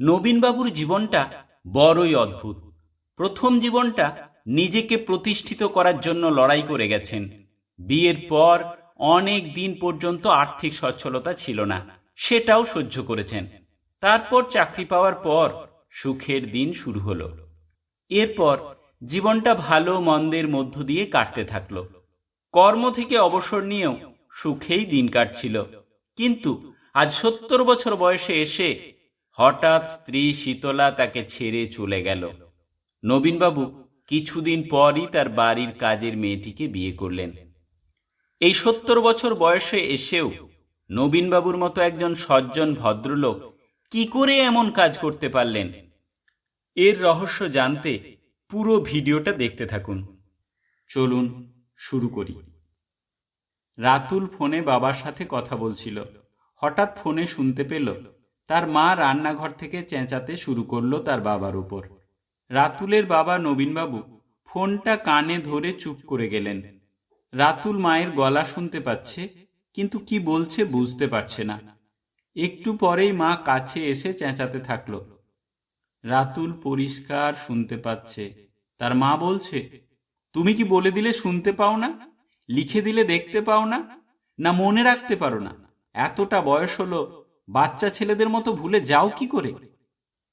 নবীনবাবুর জীবনটা বড়ই অদ্ভুত। প্রথম জীবনটা নিজেকে প্রতিষ্ঠিত করার জন্য লড়াই করে গেছেন। বিয়ের পর অনেক দিন পর্যন্ত আর্থিক সচ্ছলতা ছিল না, সেটাও সহ্য করেছেন। তারপর চাকরি পাওয়ার পর সুখের দিন শুরু হলো। এরপর জীবনটা ভালো মন্দের মধ্য দিয়ে কাটতে থাকল। কর্ম থেকে অবসর নিয়েও সুখেই দিন কাটছিল। কিন্তু আজ সত্তর বছর বয়সে এসে হঠাৎ স্ত্রী শীতলা তাকে ছেড়ে চলে গেল। নবীনবাবু কিছুদিন পরই তার বাড়ির কাজের মেয়েটিকে বিয়ে করলেন। এই সত্তর বছর বয়সে এসেও নবীনবাবুর মতো একজন সজ্জন ভদ্রলোক কি করে এমন কাজ করতে পারলেন? এর রহস্য জানতে পুরো ভিডিওটা দেখতে থাকুন। চলুন শুরু করি। রাতুল ফোনে বাবার সাথে কথা বলছিল। হঠাৎ ফোনে শুনতে পেল তার মা রান্নাঘর থেকে চেঁচাতে শুরু করল তার বাবার উপর। রাতুলের বাবা নবীনবাবু ফোনটা কানে ধরে চুপ করে গেলেন। রাতুল মায়ের গলা শুনতে পাচ্ছে, কিন্তু কি বলছে বুঝতে পারছে না। একটু পরেই মা কাছে এসে চেঁচাতে থাকল। রাতুল পরিষ্কার শুনতে পাচ্ছে। তার মা বলছে, তুমি কি বলে দিলে শুনতে পাও না? লিখে দিলে দেখতে পাও না? না মনে রাখতে পারো না? এতটা বয়স হলো বাচ্চা ছেলেদের মতো ভুলে যাও কি করে?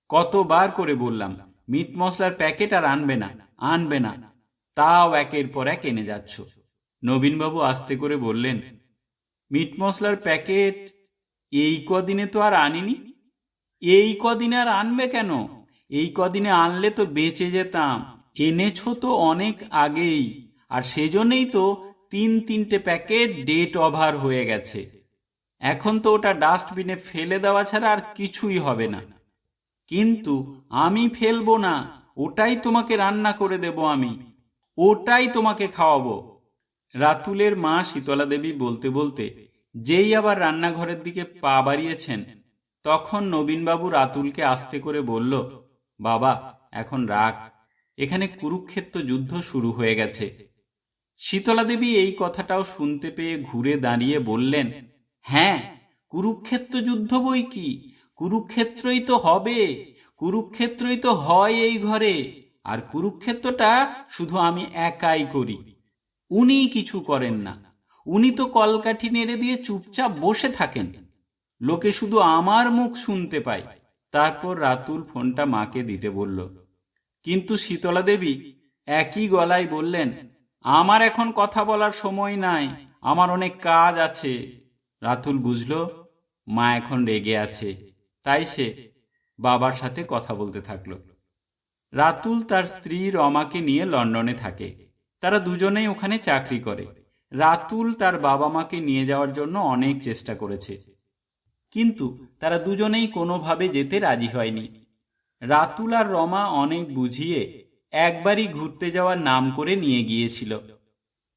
কতবার করে বললাম, মিট মশলার প্যাকেট আর আনবে না আনবে না। তাও একের পর এক এনে যাচ্ছ। নবীনবাবু আস্তে করে বললেন, মিট মশলার প্যাকেট এই কদিনে তো আর আনিনি। এই কদিনে আর আনবে কেন? এই কদিনে আনলে তো বেঁচে যেতাম। এনেছো তো অনেক আগেই, আর সেজন্যই তো তিন তিনটে প্যাকেট ডেট ওভার হয়ে গেছে। এখন তো ওটা ডাস্টবিনে ফেলে দেওয়া ছাড়া আর কিছুই হবে না। কিন্তু আমি ফেলব না, ওটাই তোমাকে রান্না করে দেব আমি, ওটাই তোমাকে খাওয়াবো। রাতুলের মা শীতলা দেবী বলতে বলতে যেই আবার রান্নাঘরের দিকে পা বাড়িয়েছেন, তখন নবীনবাবু রাতুলকে আস্তে করে বলল, বাবা, এখন রাগ, এখানে কুরুক্ষেত্র যুদ্ধ শুরু হয়ে গেছে। শীতলা দেবী এই কথাটাও শুনতে পেয়ে ঘুরে দাঁড়িয়ে বললেন হ্যাঁ কুরুক্ষেত্র যুদ্ধ বই কি? কুরুক্ষেত্রই তো হবে, কুরুক্ষেত্রই তো হয় এই ঘরে। আর কুরুক্ষেত্রটা শুধু আমি একাই করি। উনি কিছু করেন না। উনি তো কলকাঠি নেড়ে দিয়ে চুপচাপ বসে থাকেন। লোকে শুধু আমার মুখ শুনতে পায়। তারপর রাতুল ফোনটা মাকে দিতে বলল, কিন্তু শীতলা দেবী, একই গলায় বললেন, আমার এখন কথা বলার সময় নাই, আমার অনেক কাজ আছে। রাতুল বুঝল, মা এখন রেগে আছে। তাই সে বাবার সাথে কথা বলতে থাকল। রাতুল তার স্ত্রী রমাকে নিয়ে লন্ডনে থাকে। তারা দুজনেই ওখানে চাকরি করে। রাতুল তার বাবা মাকে নিয়ে যাওয়ার জন্য অনেক চেষ্টা করেছে। কিন্তু তারা দুজনেই কোনোভাবে যেতে রাজি হয়নি। রাতুল আর রমা অনেক বুঝিয়ে একবারই ঘুরতে যাওয়ার নাম করে নিয়ে গিয়েছিল।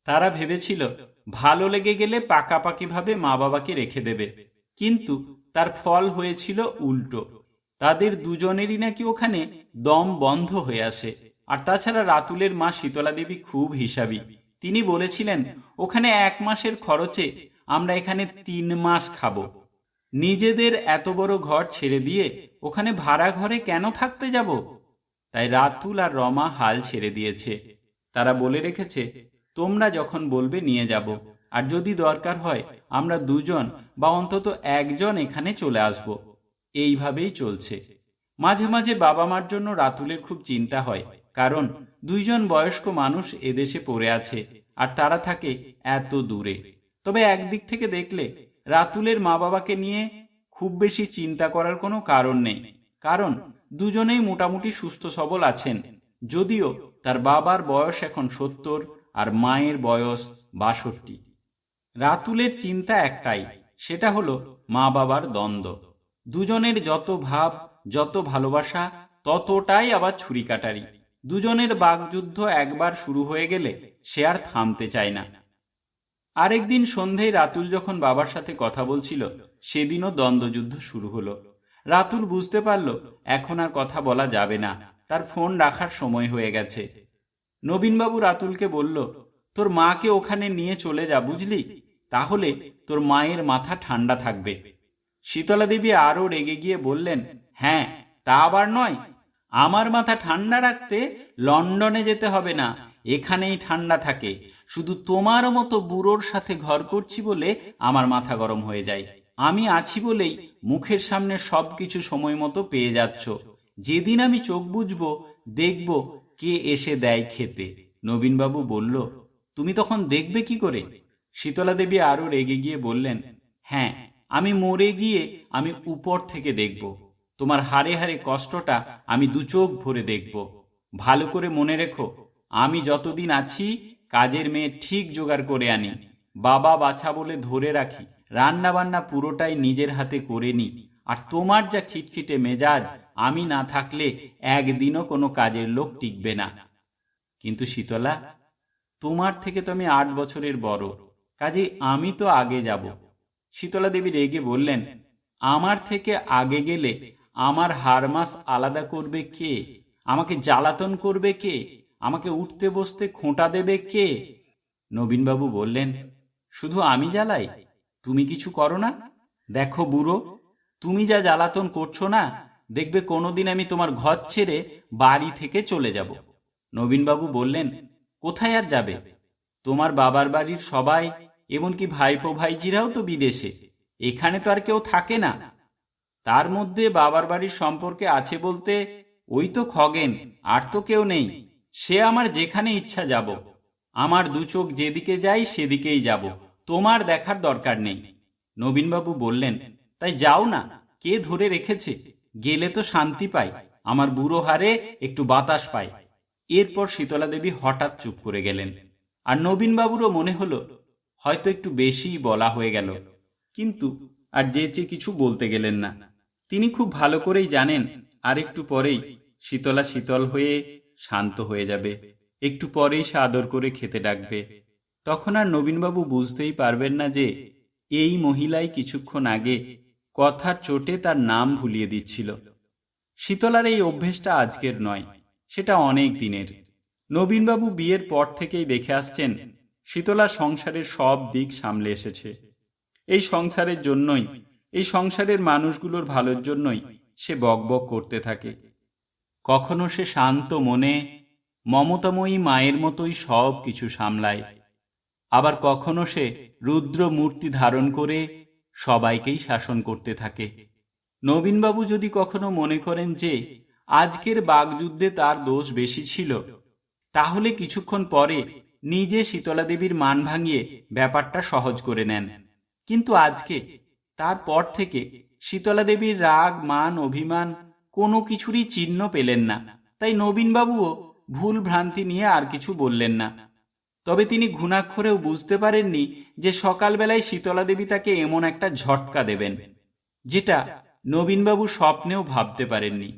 তারা ভেবেছিল ভালো লেগে গেলে পাকাপাকিভাবে মা বাবাকে রেখে দেবে। কিন্তু তার ফল হয়েছিল উল্টো। তাদের দুজনেরই নাকি ওখানে দম বন্ধ হয়ে আসে। আর তাছাড়া রাতুলের মা শীতলা দেবী খুব হিসাবী। তিনি বলেছিলেন, ওখানে এক মাসের খরচে আমরা এখানে তিন মাস খাব। নিজেদের এত বড় ঘর ছেড়ে দিয়ে ওখানে ভাড়া ঘরে কেন থাকতে যাব? তাই রাতুল আর রমা হাল ছেড়ে দিয়েছে। তারা বলে রেখেছে তোমরা যখন বলবে, নিয়ে যাব। আর যদি দরকার হয়, আমরা দুজন বা অন্তত একজন এখানে চলে আসব। এইভাবেই চলছে। মাঝে মাঝে বাবা মার জন্য রাতুলের খুব চিন্তা হয়, কারণ দুইজন বয়স্ক মানুষ এদেশে পড়ে আছে, আর তারা থাকে এত দূরে। তবে একদিক থেকে দেখলে, রাতুলের মা বাবাকে নিয়ে খুব বেশি চিন্তা করার কোনো কারণ নেই, কারণ দুজনেই মোটামুটি সুস্থ সবল আছেন, যদিও তার বাবার বয়স এখন সত্তর আর মায়ের বয়স বাষট্টি। রাতুলের চিন্তা একটাই, সেটা হলো মা বাবার দ্বন্দ্ব। দুজনের যত ভাব, যত ভালোবাসা, ততটাই আবার ছুরিকাটারি। দুজনের বাগযুদ্ধ একবার শুরু হয়ে গেলে সে আর থামতে চায় না। আরেকদিন সন্ধেয় রাতুল যখন বাবার সাথে কথা বলছিল, সেদিনও দ্বন্দ্বযুদ্ধ শুরু হলো। রাতুল বুঝতে পারল, এখন আর কথা বলা যাবে না। তার ফোন রাখার সময় হয়ে গেছে। নবীনবাবু রাতুলকে বলল, তোর মাকে ওখানে নিয়ে চলে যা, বুঝলি? তাহলে তোর মায়ের মাথা ঠান্ডা থাকবে। শীতলা দেবী আরও রেগে গিয়ে বললেন হ্যাঁ তা আবার নয়। আমার মাথা ঠান্ডা রাখতে লন্ডনে যেতে হবে না, এখানেই ঠান্ডা থাকে। শুধু তোমার মতো বুড়োর সাথে ঘর করছি বলে আমার মাথা গরম হয়ে যায়। আমি আছি বলেই মুখের সামনে সবকিছু সময় মতো পেয়ে যাচ্ছ। যেদিন আমি চোখ বুঝব দেখব কে এসে দেয় খেতে? নবীনবাবু বলল, তুমি তখন দেখবে কি করে? শীতলা দেবী আরও রেগে গিয়ে বললেন হ্যাঁ আমি মরে গিয়ে আমি উপর থেকে দেখব। তোমার হারে হারে কষ্টটা আমি দু চোখ ভরে দেখব। ভালো করে মনে রেখো, আমি যতদিন আছি, কাজের মেয়ে ঠিক জোগাড় করে আনি। বাবা বাছা বলে ধরে রাখি রান্না বান্না পুরোটাই নিজের হাতে করে নি। আর তোমার যা খিটখিটে মেজাজ আমি না থাকলে একদিনও কোনো কাজের লোক টিকবে না। কিন্তু শীতলা, তোমার থেকে তো আমি আট বছরের বড়, কাজে আমি তো আগে যাব। শীতলা দেবী রেগে বললেন, আমার থেকে আগে গেলে আমার হারমাস আলাদা করবে কে? আমাকে জ্বালাতন করবে কে? আমাকে উঠতে বসতে খোঁটা দেবে কে? নবীনবাবু বললেন, শুধু আমি জ্বালাই? তুমি কিছু করো না? দেখো বুড়ো, তুমি যা জ্বালাতন করছ না দেখবে কোনোদিন আমি তোমার ঘর ছেড়ে বাড়ি থেকে চলে যাব। নবীনবাবু বললেন, কোথায় আর যাবে? তোমার বাবার বাড়ির সবাই, এমনকি ভাইপো ভাইজিরাও তো বিদেশে, এখানে তো আর কেউ থাকে না। তার মধ্যে বাবার বাড়ির সম্পর্কে আছে বলতে, ওই তো খগেন, আর তো কেউ নেই, সে আমার যেখানে ইচ্ছা যাব। আমার দু চোখ যেদিকে যাই সেদিকেই যাব, তোমার দেখার দরকার নেই। নবীনবাবু বললেন, তাই যাও না, কে ধরে রেখেছে? গেলে তো শান্তি পাই, আমার বুড়ো হারে একটু বাতাস পাই। এরপর শীতলা দেবী হঠাৎ চুপ করে গেলেন। আর নবীনবাবুরও মনে হলো, হয়তো একটু বেশিই বলা হয়ে গেল। কিন্তু আর যে চেয়ে কিছু বলতে গেলেন না। তিনি খুব ভালো করেই জানেন, আর একটু পরেই শীতলা শীতল হয়ে শান্ত হয়ে যাবে। একটু পরেই সে আদর করে খেতে ডাকবে। তখন আর নবীনবাবু বুঝতেই পারবেন না যে, এই মহিলাই কিছুক্ষণ আগে কথার চোটে তার নাম ভুলিয়ে দিচ্ছিল। শীতলার এই অভ্যেসটা আজকের নয়, সেটা অনেক দিনের। নবীনবাবু বিয়ের পর থেকেই দেখে আসছেন শীতলা সংসারের সব দিক সামলে এসেছে। এই সংসারের জন্যই, এই সংসারের মানুষগুলোর ভালোর জন্যই সে বকবক করতে থাকে। কখনো সে শান্ত মনে, মমতাময়ী মায়ের মতোই সব কিছু সামলায়। আবার কখনো সে রুদ্র মূর্তি ধারণ করে সবাইকেই শাসন করতে থাকে। নবীনবাবু যদি কখনো মনে করেন যে, আজকের বাগযুদ্ধে তার দোষ বেশি ছিল, তাহলে কিছুক্ষণ পরে নিজে শীতলা দেবীর মান ভাঙিয়ে ব্যাপারটা সহজ করে নেন। কিন্তু আজকে তারপর থেকে শীতলা দেবীর রাগ, মান, অভিমান কোনো কিছুরই চিহ্ন পেলেন না। তাই নবীনবাবুও ভুল ভ্রান্তি নিয়ে আর কিছু বললেন না। তবে তিনি ঘুণাক্ষরেও বুঝতে পারেননি যে সকালবেলায় শীতলা দেবী তাকে এমন একটা ঝটকা দেবেন, যেটা নবীনবাবু স্বপ্নেও ভাবতে পারেননি।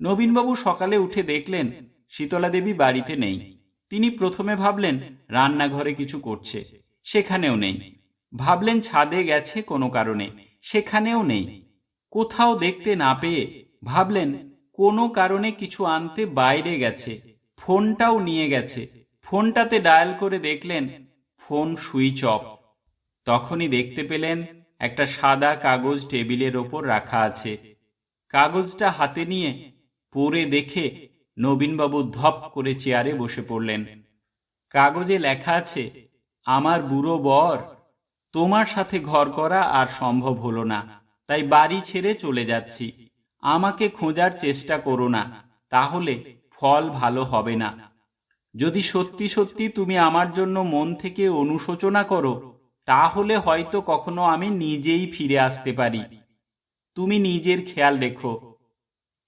নবীনবাবু সকালে উঠে দেখলেন শীতলা দেবী বাড়িতে নেই। তিনি প্রথমে ভাবলেন রান্নাঘরে কিছু করছে, সেখানেও নেই। ভাবলেন ছাদে গেছে কোনো কারণে, সেখানেও নেই। কোথাও দেখতে না পেয়ে ভাবলেন কোনো কারণে কিছু আনতে বাইরে গেছে, ফোনটাও নিয়ে গেছে। ফোনটাতে ডায়াল করে দেখলেন ফোন সুইচ অফ। তখনই দেখতে পেলেন একটা সাদা কাগজ টেবিলের ওপর রাখা আছে। কাগজটা হাতে নিয়ে পড়ে দেখে নবীনবাবু ধপ করে চেয়ারে বসে পড়লেন। কাগজে লেখা আছে, আমার বুড়ো বর, তোমার সাথে ঘর করা আর সম্ভব হলো না। তাই বাড়ি ছেড়ে চলে যাচ্ছি। আমাকে খোঁজার চেষ্টা করো না, তাহলে ফল ভালো হবে না। যদি সত্যি সত্যি তুমি আমার জন্য মন থেকে অনুশোচনা করো, তাহলে হয়তো কখনো আমি নিজেই ফিরে আসতে পারি। তুমি নিজের খেয়াল রেখো।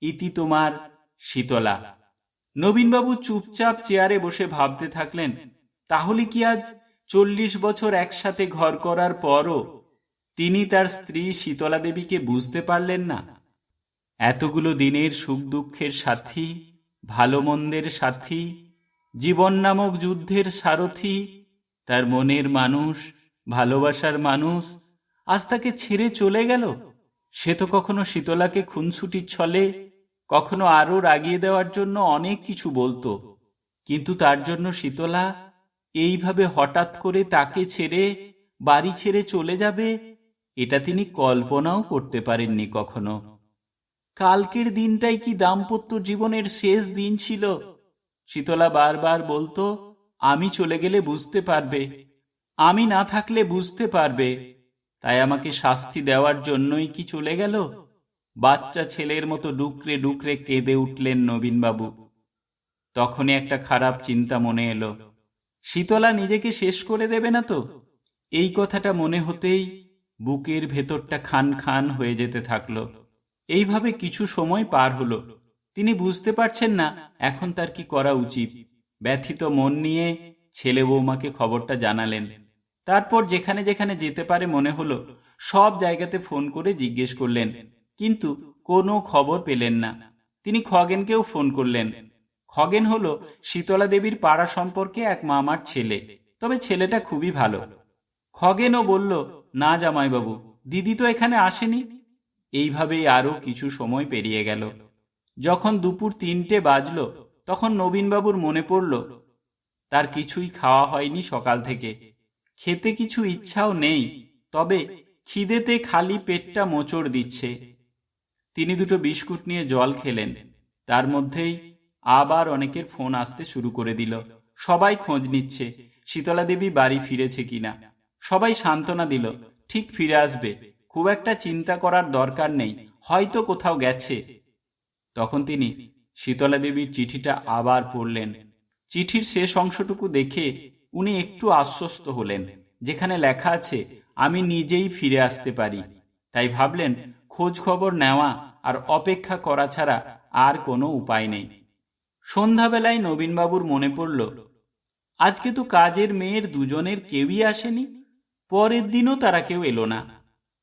ইতি তোমার শীতলা। নবীনবাবু চুপচাপ চেয়ারে বসে ভাবতে থাকলেন, তাহলে কি আজ চল্লিশ বছর একসাথে ঘর করার পরও তিনি তার স্ত্রী শীতলা দেবীকে বুঝতে পারলেন না? এতগুলো দিনের সুখ দুঃখের সাথী ভালো মন্দের সাথী জীবন নামক যুদ্ধের সারথি, তার মনের মানুষ, ভালোবাসার মানুষ, আজ তাকে ছেড়ে চলে গেল? সে তো কখনো শীতলাকে খুনসুটির ছলে, কখনো আরও রাগিয়ে দেওয়ার জন্য অনেক কিছু বলতো। কিন্তু তার জন্য শীতলা এইভাবে হঠাৎ করে তাকে ছেড়ে বাড়ি ছেড়ে চলে যাবে, এটা তিনি কল্পনাও করতে পারেননি কখনো। কালকের দিনটাই কি দাম্পত্য জীবনের শেষ দিন ছিল? শীতলা বারবার বলতো, আমি চলে গেলে বুঝতে পারবে। আমি না থাকলে বুঝতে পারবে। তাই আমাকে শাস্তি দেওয়ার জন্যই কি চলে গেল? বাচ্চা ছেলের মতো ডুকরে ডুকরে কেঁদে উঠলেন নবীনবাবু। তখনই একটা খারাপ চিন্তা মনে এলো। শীতলা নিজেকে শেষ করে দেবে না তো? এই কথাটা মনে হতেই বুকের ভেতরটা খান খান হয়ে যেতে থাকল। এইভাবে কিছু সময় পার হলো। তিনি বুঝতে পারছেন না, এখন তার কি করা উচিত। ব্যথিত মন নিয়ে ছেলে বৌমাকে খবরটা জানালেন। তারপর যেখানে যেখানে যেতে পারে মনে হলো, সব জায়গাতে ফোন করে জিজ্ঞেস করলেন। কিন্তু কোনো খবর পেলেন না। তিনি খগেনকেও ফোন করলেন। খগেন হলো শীতলা দেবীর পাড়া সম্পর্কে এক মামার ছেলে, তবে ছেলেটা খুবই ভালো। খগেনও বলল, না জামাইবাবু, দিদি তো এখানে আসেনি। এইভাবেই আরও কিছু সময় পেরিয়ে গেল। যখন দুপুর তিনটে বাজলো, তখন নবীনবাবুর মনে পড়ল, তার কিছুই খাওয়া হয়নি সকাল থেকে। খেতে কিছু ইচ্ছাও নেই, তবে খিদেতে খালি পেটটা মোচড় দিচ্ছে। তিনি দুটো বিস্কুট নিয়ে জল খেলেন। তার মধ্যেই আবার অনেকের ফোন আসতে শুরু করে দিল। সবাই খোঁজ নিচ্ছে, শীতলা দেবী বাড়ি ফিরেছে কিনা। সবাই সান্ত্বনা দিল, ঠিক ফিরে আসবে। খুব একটা চিন্তা করার দরকার নেই, হয়তো কোথাও গেছে। তখন তিনি শীতলা দেবীর চিঠিটা আবার পড়লেন। চিঠির শেষ অংশটুকু দেখে উনি একটু আশ্বস্ত হলেন, যেখানে লেখা আছে, আমি নিজেই ফিরে আসতে পারি। তাই ভাবলেন, খোঁজ খবর নেওয়া আর অপেক্ষা করা ছাড়া আর কোনো উপায় নেই। সন্ধ্যাবেলায় নবীনবাবুর মনে পড়ল, আজকে তো কাজের মেয়ের দুজনের কেউই আসেনি, পরের দিনও তারা কেউ এলো না।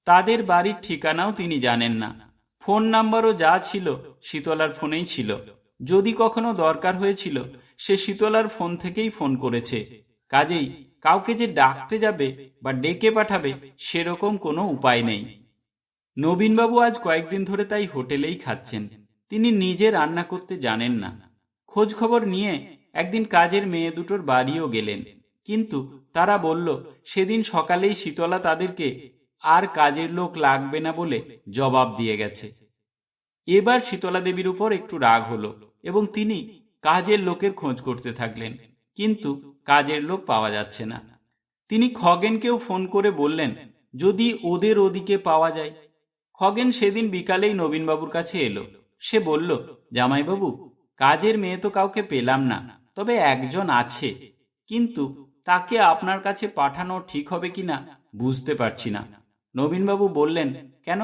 তাদের বাড়ির ঠিকানাও তিনি জানেন না। ফোন নাম্বারও যা ছিল, শীতলার ফোনেই ছিল। যদি কখনো দরকার হয়েছিল, সে শীতলার ফোন থেকেই ফোন করেছে। কাজেই কাউকে যে ডাকতে যাবে বা ডেকে পাঠাবে, সেরকম কোনো উপায় নেই। নবীনবাবু আজ কয়েকদিন ধরে তাই হোটেলেই খাচ্ছেন। তিনি নিজে রান্না করতে জানেন না। খোঁজ খবর নিয়ে একদিন কাজের মেয়ে দুটোর বাড়িও গেলেন। কিন্তু তারা বলল, সেদিন সকালেই শীতলা তাদেরকে আর কাজের লোক লাগবে না বলে জবাব দিয়ে গেছে। এবার শীতলা দেবীর উপর একটু রাগ হলো এবং তিনি কাজের লোকের খোঁজ করতে থাকলেন, কিন্তু কাজের লোক পাওয়া যাচ্ছে না। তিনি খগেনকেও ফোন করে বললেন, যদি ওদের ওদিকে পাওয়া যায়। খগেন সেদিন বিকালেই নবীনবাবুর কাছে এলো। সে বলল, জামাইবাবু, কাজের মেয়ে তো কাউকে পেলাম না, তবে একজন আছে। কিন্তু তাকে আপনার কাছে পাঠানো ঠিক হবে কিনা বুঝতে পারছি না। নবীনবাবু বললেন, কেন?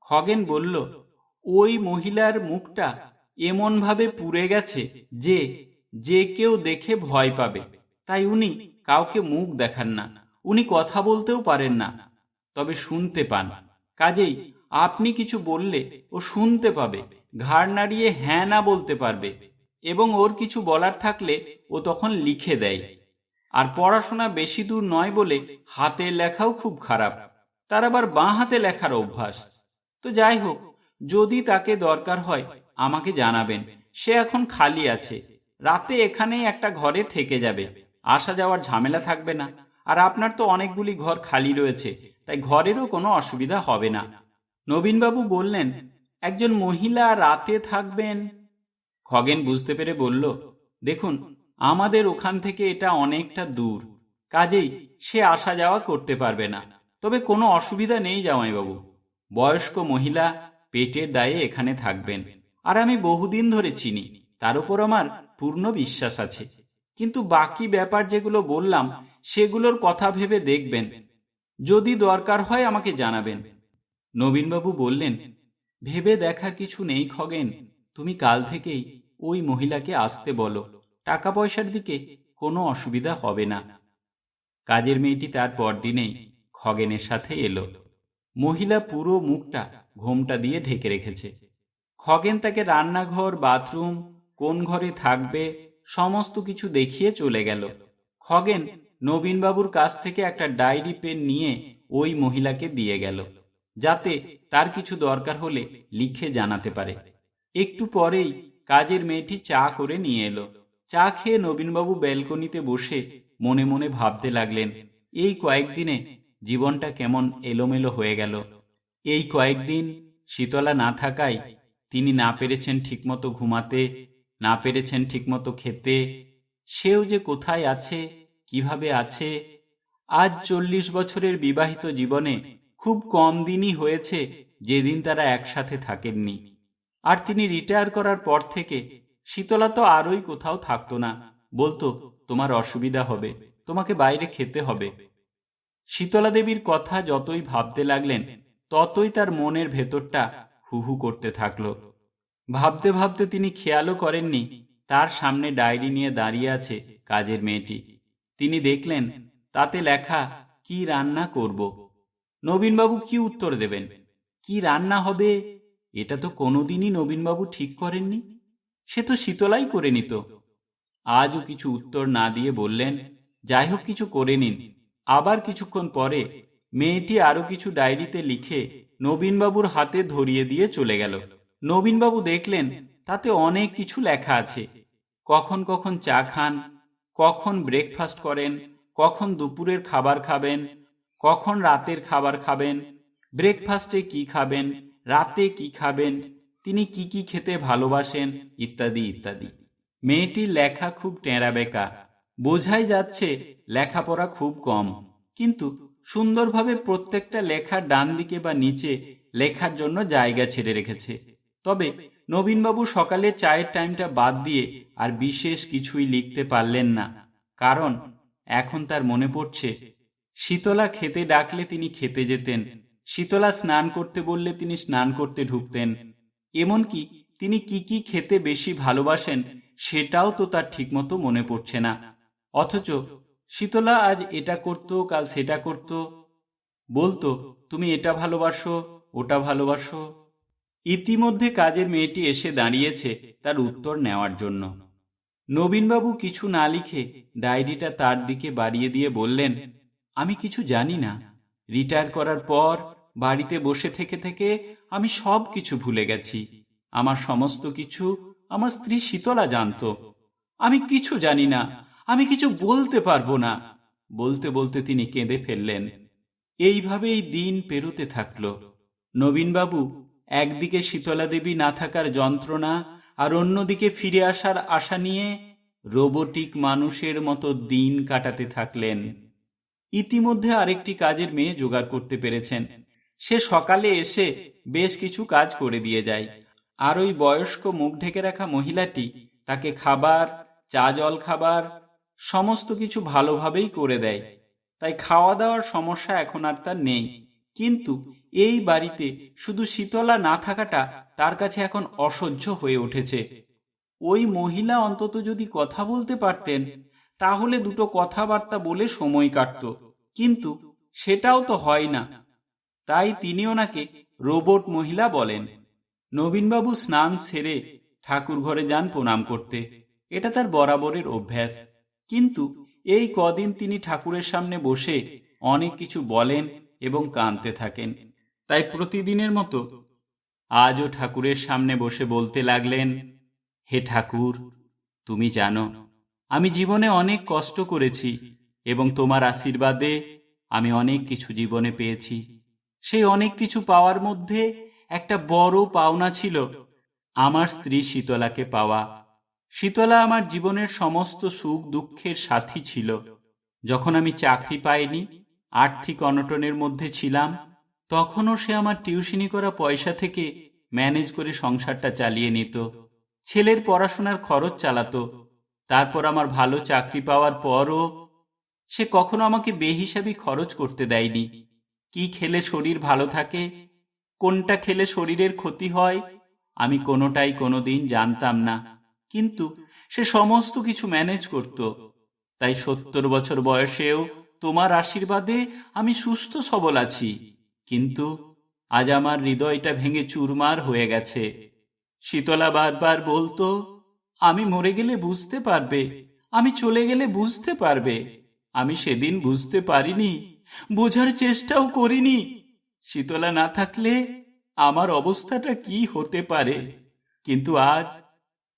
খগেন বলল, ওই মহিলার মুখটা এমনভাবে পুড়ে গেছে যে যে কেউ দেখে ভয় পাবে। তাই উনি কাউকে মুখ দেখান না। উনি কথা বলতেও পারেন না, তবে শুনতে পান। কাজেই আপনি কিছু বললে ও শুনতে পাবে, ঘাড় নাড়িয়ে হ্যাঁ না বলতে পারবে এবং ওর কিছু বলার থাকলে ও তখন লিখে দেয়। আর পড়াশোনা বেশি দূর নয় বলে হাতের লেখাও খুব খারাপ। তার আবার বাঁ হাতে লেখার অভ্যাস। তো যাই হোক, যদি তাকে দরকার হয়, আমাকে জানাবেন। সে এখন খালি আছে। রাতে এখানেই একটা ঘরে থেকে যাবে। আসা যাওয়ার ঝামেলা থাকবে না। আর আপনার তো অনেকগুলি ঘর খালি রয়েছে, তাই ঘরেরও কোনো অসুবিধা হবে না। নবীনবাবু বললেন, একজন মহিলা রাতে থাকবেন? খগেন বুঝতে পেরে বলল, দেখুন, আমাদের ওখান থেকে এটা অনেকটা দূর। কাজেই সে আসা যাওয়া করতে পারবে না। তবে কোনো অসুবিধা নেই জামাইবাবু। বয়স্ক মহিলা পেটের দায়ে এখানে থাকবেন। আর আমি বহুদিন ধরে চিনি, তার উপর আমার পূর্ণ বিশ্বাস আছে। কিন্তু বাকি ব্যাপার যেগুলো বললাম, সেগুলোর কথা ভেবে দেখবেন। যদি দরকার হয় আমাকে জানাবেন। নবীনবাবু বললেন, ভেবে দেখার কিছু নেই খগেন, তুমি কাল থেকেই ওই মহিলাকে আসতে বলো। টাকা পয়সার দিকে কোনো অসুবিধা হবে না। কাজের মেয়েটি তার পরদিনেই খগেনের সাথে এলো। মহিলা পুরো মুখটা ঘোমটা দিয়ে ঢেকে রেখেছে। খগেন তাকে রান্নাঘর, বাথরুম, কোন ঘরে থাকবে, সমস্ত কিছু দেখিয়ে চলে গেল। খগেন নবীনবাবুর কাছ থেকে একটা ডায়েরি পেন নিয়ে ওই মহিলাকে দিয়ে গেল, যাতে তার কিছু দরকার হলে লিখে জানাতে পারে। একটু পরেই কাজের মেয়েটি চা করে নিয়ে এলো। চা খেয়ে নবীনবাবু ব্যালকনিতে বসে মনে মনে ভাবতে লাগলেন, এই কয়েকদিনে জীবনটা কেমন এলোমেলো হয়ে গেল। এই কয়েকদিন শীতলা না থাকায় তিনি না পেরেছেন ঠিকমতো ঘুমাতে, না পেরেছেন ঠিকমতো খেতে। সেও যে কোথায় আছে, কীভাবে আছে? আজ চল্লিশ বছরের বিবাহিত জীবনে খুব কম দিনই হয়েছে যেদিন তারা একসাথে থাকেননি। আর তিনি রিটায়ার করার পর থেকে শীতলা তো আরই কোথাও থাকতো না। বলতো, তোমার অসুবিধা হবে, তোমাকে বাইরে খেতে হবে। শীতলা দেবীর কথা যতই ভাবতে লাগলেন, ততই তার মনের ভেতরটা হুহু করতে থাকল। ভাবতে ভাবতে তিনি খেয়ালও করেননি, তার সামনে ডায়েরি নিয়ে দাঁড়িয়ে আছে কাজের মেয়েটি। তিনি দেখলেন, তাতে লেখা, কি রান্না করব? নবীনবাবু কি উত্তর দেবেন? কি রান্না হবে? এটা তো কোনোদিনই নবীনবাবু ঠিক করেননি। সে তো শীতলাই করে নিত। আজও কিছু উত্তর না দিয়ে বললেন, যাই হোক, কিছু করে নিন। আবার কিছুক্ষণ পরে মেয়েটি আরও কিছু ডায়েরিতে লিখে নবীনবাবুর হাতে ধরিয়ে দিয়ে চলে গেল। নবীনবাবু দেখলেন তাতে অনেক কিছু লেখা আছে। কখন কখন চা খান, কখন ব্রেকফাস্ট করেন, কখন দুপুরের খাবার খাবেন, কখন রাতের খাবার খাবেন ব্রেকফাস্টে কি খাবেন, রাতে কি খাবেন, তিনি কি কি খেতে ভালোবাসেন, ইত্যাদি ইত্যাদি। মেয়েটির লেখা খুব টেঁড়া বেকা বোঝাই যাচ্ছে লেখাপড়া খুব কম। কিন্তু সুন্দরভাবে প্রত্যেকটা লেখার ডান দিকে বা নিচে লেখার জন্য জায়গা ছেড়ে রেখেছে। তবে নবীনবাবু সকালে চায়ের টাইমটা বাদ দিয়ে আর বিশেষ কিছুই লিখতে পারলেন না। কারণ এখন তার মনে পড়ছে, শীতলা খেতে ডাকলে তিনি খেতে যেতেন, শীতলা স্নান করতে বললে তিনি স্নান করতে ঢুকতেন। এমনকি তিনি কি কি খেতে বেশি ভালোবাসেন সেটাও তো তার ঠিকমতো মনে পড়ছে না। অথচ শীতলা আজ এটা করতো, কাল সেটা করত। বলতো, তুমি এটা ভালোবাসো, ওটা ভালোবাসো। ইতিমধ্যে কাজের মেয়েটি এসে দাঁড়িয়েছে তার উত্তর নেওয়ার জন্য। নবীনবাবু কিছু না লিখে ডায়েরিটা তার দিকে বাড়িয়ে দিয়ে বললেন, আমি কিছু জানি না। রিটায়ার করার পর বাড়িতে বসে থেকে থেকে আমি সব কিছু ভুলে গেছি। আমার সমস্ত কিছু আমার স্ত্রী শীতলা জানতো। আমি কিছু জানি না। আমি কিছু বলতে পারব না। বলতে বলতে তিনি কেঁদে ফেললেন। এইভাবেই দিন পেরোতে থাকল। নবীনবাবু, একদিকে শীতলা দেবী না থাকার যন্ত্রণা আর অন্যদিকে ফিরে আসার আশা নিয়ে রোবোটিক মানুষের মতো দিন কাটাতে থাকলেন। ইতিমধ্যে আরেকটি কাজের মেয়ে জোগাড় করতে পেরেছেন। সে সকালে এসে বেশ কিছু কাজ করে দিয়ে যায়। আর ওই বয়স্ক মুখ ঢেকে রাখা মহিলাটি তাকে খাবার, চা জল খাবার সমস্ত কিছু ভালোভাবেই করে দেয়। তাই খাওয়া দাওয়ার সমস্যা এখন আর তার নেই। কিন্তু এই বাড়িতে শুধু শীতলা না থাকাটা তার কাছে এখন অসহ্য হয়ে উঠেছে। ওই মহিলা অন্তত যদি কথা বলতে পারতেন, তাহলে দুটো কথাবার্তা বলে সময় কাটত। কিন্তু সেটাও তো হয় না। তাই তিনি ওনাকে রোবট মহিলা বলেন। নবীনবাবু স্নান সেরে ঠাকুর ঘরে যান প্রণাম করতে। এটা তার বরাবরের অভ্যাস। কিন্তু এই কদিন তিনি ঠাকুরের সামনে বসে অনেক কিছু বলেন এবং কাঁদতে থাকেন। তাই প্রতিদিনের মতো আজও ঠাকুরের সামনে বসে বলতে লাগলেন, হে ঠাকুর, তুমি জানো, আমি জীবনে অনেক কষ্ট করেছি এবং তোমার আশীর্বাদে আমি অনেক কিছু জীবনে পেয়েছি। সেই অনেক কিছু পাওয়ার মধ্যে একটা বড় পাওনা ছিল আমার স্ত্রী শীতলাকে পাওয়া। শীতলা আমার জীবনের সমস্ত সুখ দুঃখের সাথী ছিল। যখন আমি চাকরি পাইনি, আর্থিক অনটনের মধ্যে ছিলাম, তখনও সে আমার টিউশনি করা পয়সা থেকে ম্যানেজ করে সংসারটা চালিয়ে নিত। ছেলের পড়াশোনার খরচ চালাতো। তারপর আমার ভালো চাকরি পাওয়ার পরও সে কখনো আমাকে বেহিসাবি খরচ করতে দেয়নি। কি খেলে শরীর ভালো থাকে, কোনটা খেলে শরীরের ক্ষতি হয়, আমি কোনোটাই কোনোদিন জানতাম না। কিন্তু সে সমস্ত কিছু ম্যানেজ করত। তাই সত্তর বছর বয়সেও তোমার আশীর্বাদে আমি সুস্থ সবল আছি। কিন্তু আজ আমার হৃদয়টা ভেঙে চুরমার হয়ে গেছে। শীতলা বারবার বলতো, আমি মরে গেলে বুঝতে পারবে, আমি চলে গেলে বুঝতে পারবে, আমি সেদিন বুঝতে পারিনি, বোঝার চেষ্টাও করিনি। শীতলা না থাকলে আমার অবস্থাটা কি হতে পারে? কিন্তু আজ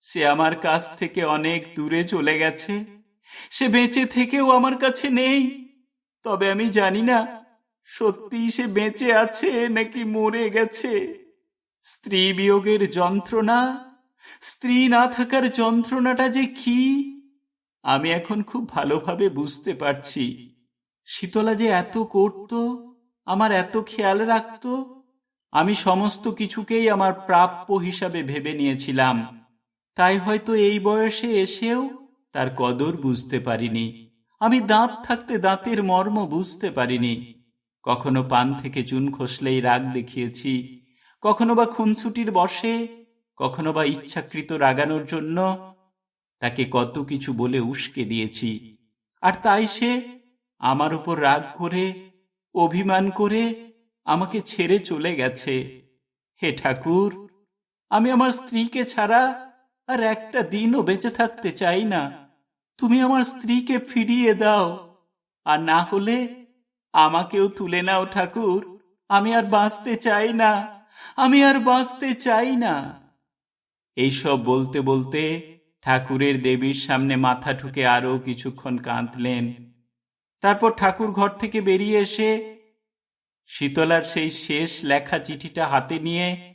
সে আমার কাছ থেকে অনেক দূরে চলে গেছে। সে বেঁচে থেকেও আমার কাছে নেই। তবে আমি জানি না সত্যি সে বেঁচে আছে নাকি মরে গেছে। স্ত্রী বিয়োগের যন্ত্রণা, স্ত্রী না থাকার যন্ত্রণাটা যে কি, আমি এখন খুব ভালোভাবে বুঝতে পারছি। শীতলা যে এত করত, আমার এত খেয়াল রাখত, আমি সমস্ত কিছুকেই আমার প্রাপ্য হিসাবে ভেবে নিয়েছিলাম। তাই হয়তো এই বয়সে এসেও তার কদর বুঝতে পারিনি। আমি দাঁত থাকতে দাঁতের মর্ম বুঝতে পারিনি। কখনো পান থেকে চুন খসলেই রাগ দেখিয়েছি। কখনো বা খুনছুটির বসে, কখনো বা ইচ্ছাকৃত রাগানোর জন্য তাকে কত কিছু বলে উস্কে দিয়েছি। আর তাই সে আমার উপর রাগ করে, অভিমান করে আমাকে ছেড়ে চলে গেছে। হে ঠাকুর, আমি আমার স্ত্রীকে ছাড়া আর একটা দিনও বেঁচে থাকতে চাই না। তুমি আমার স্ত্রীকে ফিরিয়ে দাও। আর না হলে আমাকেও তুলে নাও ঠাকুর। আমি আর বাঁচতে চাই না। আমি আর বাঁচতে চাই না। এইসব বলতে বলতে ঠাকুরের দেবীর সামনে মাথা ঠুকে আরও কিছুক্ষণ কাঁদলেন। তারপর ঠাকুর ঘর থেকে বেরিয়ে এসে শীতলার সেই শেষ লেখা চিঠিটা হাতে নিয়ে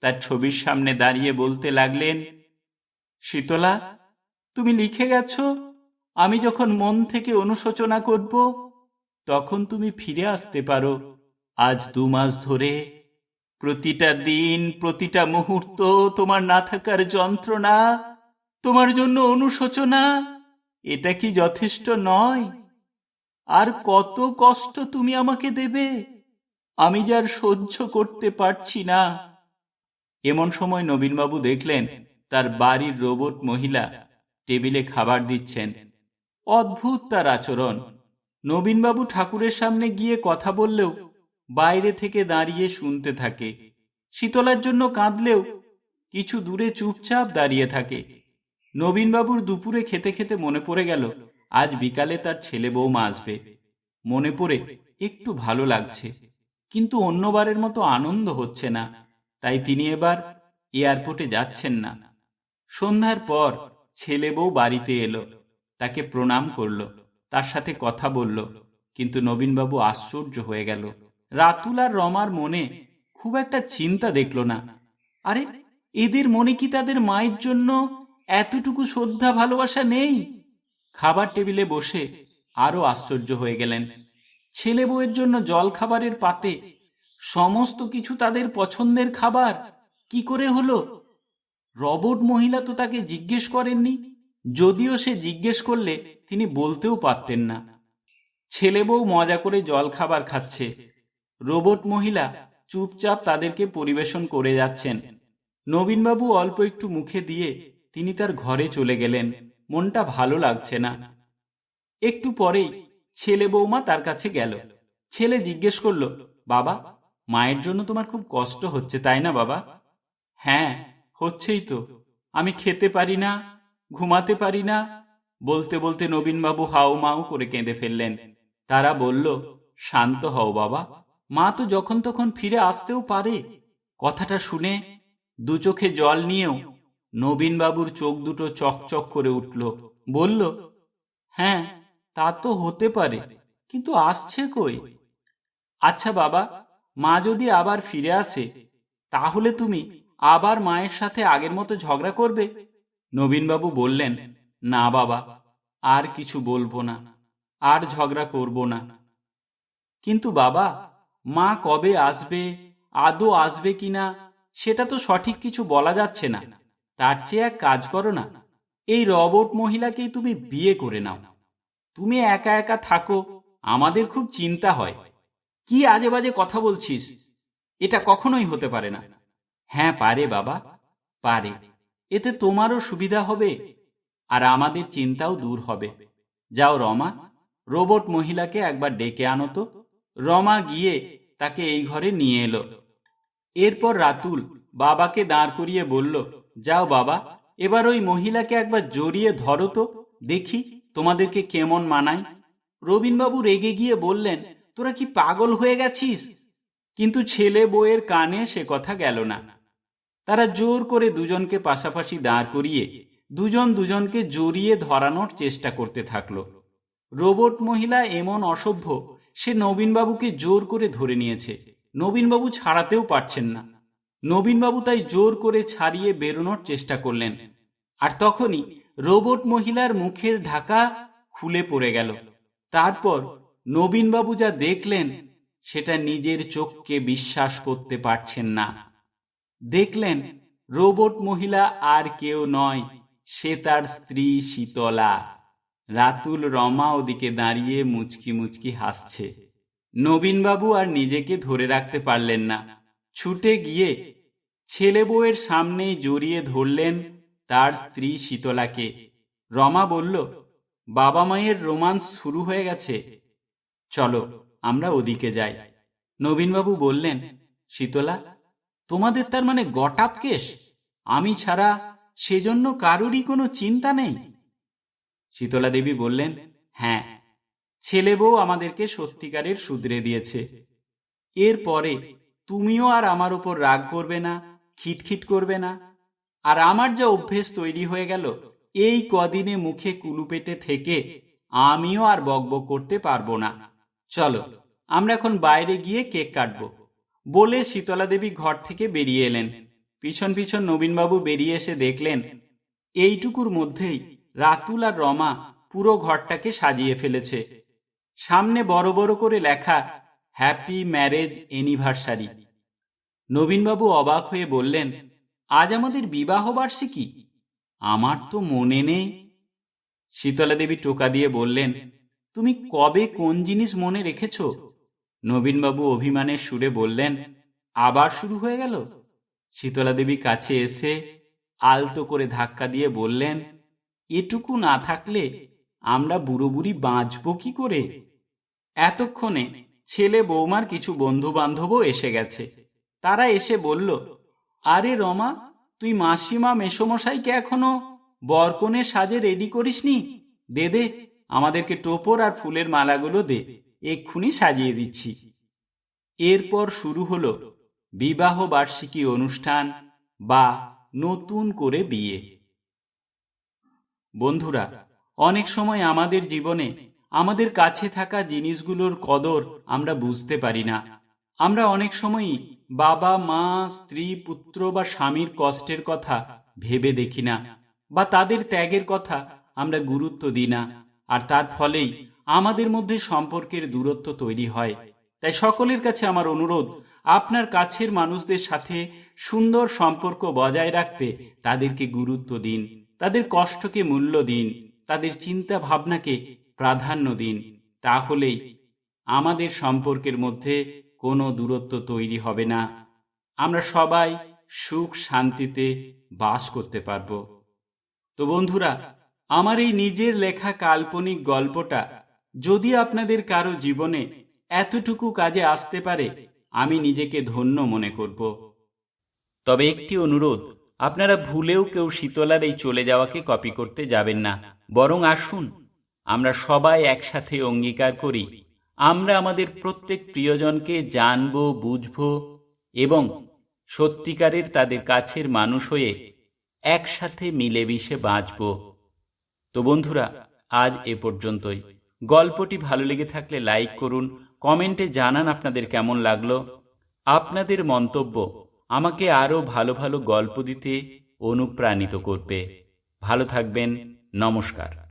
তার ছবির সামনে দাঁড়িয়ে বলতে লাগলেন শীতলা, তুমি লিখে গেছ, আমি যখন মন থেকে অনুশোচনা করব, তখন তুমি ফিরে আসতে পারো। আজ দু মাস ধরে প্রতিটা দিন, প্রতিটা মুহূর্ত তোমার না থাকার যন্ত্রণা, তোমার জন্য অনুশোচনা, এটা কি যথেষ্ট নয়? আর কত কষ্ট তুমি আমাকে দেবে, আমি যার সহ্য করতে পারছি না। এমন সময় নবীনবাবু দেখলেন তার বাড়ির রোবট মহিলা টেবিলে খাবার দিচ্ছেন। অদ্ভুত তার আচরণ। নবীনবাবু ঠাকুরের সামনে গিয়ে কথা বললেও বাইরে থেকে দাঁড়িয়ে শুনতে থাকে। শীতলার জন্য কাঁদলেও কিছু দূরে চুপচাপ দাঁড়িয়ে থাকে। নবীনবাবুর দুপুরে খেতে খেতে মনে পড়ে গেল, আজ বিকালে তার ছেলে বৌমা আসবে। মনে পড়ে একটু ভালো লাগছে, কিন্তু অন্যবারের মতো আনন্দ হচ্ছে না। তাই তিনি এবার এয়ারপোর্টে যাচ্ছেন না। সন্ধ্যার পর ছেলে বউ বাড়িতে এলো, তাকে প্রণাম করল, তার সাথে কথা বলল, কিন্তু নবীনবাবু আশ্চর্য হয়ে গেল। রাতুল আর রমার মনে খুব একটা চিন্তা দেখল না। আরে, এদের মনে কি তাদের মায়ের জন্য এতটুকু শ্রদ্ধা, ভালোবাসা নেই? খাবার টেবিলে বসে আরও আশ্চর্য হয়ে গেলেন। ছেলে বউয়ের জন্য জল খাবারের পাতে সমস্ত কিছু তাদের পছন্দের খাবার। কি করে হলো? রবট মহিলা তো তাকে জিজ্ঞেস করেননি। যদিও সে জিজ্ঞেস করলে তিনি বলতেও পারতেন না। ছেলে বউ মজা করে জল খাবার খাচ্ছে। রোবট মহিলা চুপচাপ তাদেরকে পরিবেশন করে যাচ্ছেন। নবীনবাবু অল্প একটু মুখে দিয়ে তিনি তার ঘরে চলে গেলেন। মনটা ভালো লাগছে না। একটু পরেই ছেলে বৌমা তার কাছে গেল। ছেলে জিজ্ঞেস করল, বাবা, মায়ের জন্য তোমার খুব কষ্ট হচ্ছে, তাই না বাবা? হ্যাঁ হচ্ছেই তো। আমি খেতে পারি না, ঘুমাতে পারি না। বলতে বলতে নবীনবাবু হাও মাও করে কেঁদে ফেললেন। তারা বলল, শান্ত হও বাবা, মা তো যখন তখন ফিরে আসতেও পারে। কথাটা শুনে দু চোখে জল নিয়েও নবীনবাবুর চোখ দুটো চকচক করে উঠল। বলল হ্যাঁ তা তো হতে পারে, কিন্তু আসছে কই? আচ্ছা বাবা, মা যদি আবার ফিরে আসে, তাহলে তুমি আবার মায়ের সাথে আগের মতো ঝগড়া করবে? নবীনবাবু বললেন, না বাবা, আর কিছু বলব না, আর ঝগড়া করব না। কিন্তু বাবা, মা কবে আসবে, আদৌ আসবে কিনা সেটা তো সঠিক কিছু বলা যাচ্ছে না। তার চেয়ে এক কাজ করো না, এই রবট মহিলাকেই তুমি বিয়ে করে নাও। তুমি একা একা থাকো, আমাদের খুব চিন্তা হয়। কি আজে বাজে কথা বলছিস? এটা কখনোই হতে পারে না। হ্যাঁ পারে বাবা, পারে। এতে তোমারও সুবিধা হবে আর আমাদের চিন্তাও দূর হবে। যাও রমা, রোবট মহিলাকে একবার ডেকে আনো তো। রমা গিয়ে তাকে এই ঘরে নিয়ে এলো। এরপর রাতুল বাবাকে দাঁড় করিয়ে বলল, যাও বাবা, এবার ওই মহিলাকে একবার জড়িয়ে ধরো তো, দেখি তোমাদেরকে কেমন মানায়। রবীনবাবু রেগে গিয়ে বললেন, তোরা কি পাগল হয়ে গেছিস? কিন্তু ছেলে বউয়ের কানে সে কথা গেল না। তারা জোর করে দুজনকে পাশাপাশি দাঁড় করিয়ে দুজন দুজনকে জড়িয়ে ধরানোর চেষ্টা করতে থাকল। রোবট মহিলা এমন অসভ্য, সে নবীনবাবুকে জোর করে ধরে নিয়েছে। নবীনবাবু ছাড়াতেও পারছেন না। নবীনবাবু তাই জোর করে ছাড়িয়ে বেরোনোর চেষ্টা করলেন। আর তখনই রোবট মহিলার মুখের ঢাকা খুলে পড়ে গেল। তারপর নবীনবাবু যা দেখলেন, সেটা নিজের চোখকে বিশ্বাস করতে পারছেন না। দেখলেন, রোবট মহিলা আর কেউ নয়, সে তার স্ত্রী শীতলা। রাতুল রমা ওদিকে দাঁড়িয়ে মুচকি মুচকি হাসছে। নবীনবাবু আর নিজেকে ধরে রাখতে পারলেন না। ছুটে গিয়ে ছেলে বউয়ের সামনেই জড়িয়ে ধরলেন তার স্ত্রী শীতলাকে। রমা বলল, বাবা মায়ের রোমান্স শুরু হয়ে গেছে। চলো, আমরা ওদিকে যাই। নবীনবাবু বললেন, শীতলা তোমাদের তার মানে গটাপ কেশ? আমি ছাড়া সেজন্য কারুরই কোনো চিন্তা নেই। শীতলা দেবী বললেন হ্যাঁ ছেলে বউ আমাদেরকে সত্যিকারের শুধরে দিয়েছে। এরপরে তুমিও আর আমার উপর রাগ করবে না, খিটখিট করবে না। আর আমার যা অভ্যেস তৈরি হয়ে গেল, এই কদিনে মুখে কুলুপেটে থেকে আমিও আর বকবক করতে পারব না। চলো, আমরা এখন বাইরে গিয়ে কেক কাটবো। বলে শীতলা দেবী ঘর থেকে বেরিয়ে এলেন। পিছন পিছন নবীনবাবু বেরিয়ে এসে দেখলেন, এইটুকুর মধ্যেই রাতুল আর রমা পুরো ঘরটাকে সাজিয়ে ফেলেছে। সামনে বড় বড় করে লেখা হ্যাপি ম্যারেজ এনিভার্সারি নবীনবাবু অবাক হয়ে বললেন, আজ আমাদের বিবাহ বার্ষিকী? আমার তো মনে নেই। শীতলা দেবী টোকা দিয়ে বললেন, তুমি কবে কোন জিনিস মনে রেখেছ? নবীনবাবু অভিমানের সুরে বললেন, আবার শুরু হয়ে গেল? শীতলা দেবী কাছে এসে আলতো করে ধাক্কা দিয়ে বললেন, এটুকু না থাকলে আমরা বুড়ো বুড়ি বাঁচব কি করে? এতক্ষণে ছেলে বৌমার কিছু বন্ধু বান্ধবও এসে গেছে। তারা এসে বলল, আরে রমা, তুই মাসিমা মেসমশাইকে এখনও বরকনের সাজে রেডি করিসনি? দে দে, আমাদেরকে টোপর আর ফুলের মালাগুলো দে। এক্ষুনি সাজিয়ে দিচ্ছি। এরপর শুরু হলো বিবাহ বার্ষিকী অনুষ্ঠান বা নতুন করে বিয়ে। বন্ধুরা, অনেক সময় আমাদের জীবনে আমাদের কাছে থাকা জিনিসগুলোর কদর আমরা বুঝতে পারি না। আমরা অনেক সময়ই বাবা, মা, স্ত্রী, পুত্র বা স্বামীর কষ্টের কথা ভেবে দেখি না বা তাদের ত্যাগের কথা আমরা গুরুত্ব দিই না। আর তার ফলেই আমাদের মধ্যে সম্পর্কের দূরত্ব তৈরি হয়। তাই সকলের কাছে আমার অনুরোধ, আপনার কাছের মানুষদের সাথে সুন্দর সম্পর্ক বজায় রাখতে তাদেরকে গুরুত্ব দিন, তাদের কষ্টকে মূল্য দিন, তাদের চিন্তা ভাবনাকে প্রাধান্য দিন। তাহলেই আমাদের সম্পর্কের মধ্যে কোনো দূরত্ব তৈরি হবে না। আমরা সবাই সুখ শান্তিতে বাস করতে পারব। তো বন্ধুরা, আমার এই নিজের লেখা কাল্পনিক গল্পটা যদি আপনাদের কারও জীবনে এতটুকু কাজে আসতে পারে, আমি নিজেকে ধন্য মনে করব। তবে একটি অনুরোধ, আপনারা ভুলেও কেউ শীতলার এই চলে যাওয়াকে কপি করতে যাবেন না। বরং আসুন, আমরা সবাই একসাথে অঙ্গীকার করি, আমরা আমাদের প্রত্যেক প্রিয়জনকে জানব, বুঝব এবং সত্যিকারের তাদের কাছের মানুষ হয়ে একসাথে মিলেমিশে বাঁচব। তো বন্ধুরা, আজ এ পর্যন্তই। গল্পটি ভালো লেগে থাকলে লাইক করুন, কমেন্টে জানান আপনাদের কেমন লাগল। আপনাদের মন্তব্য আমাকে আরও ভালো ভালো গল্প দিতে অনুপ্রাণিত করবে। ভালো থাকবেন, নমস্কার।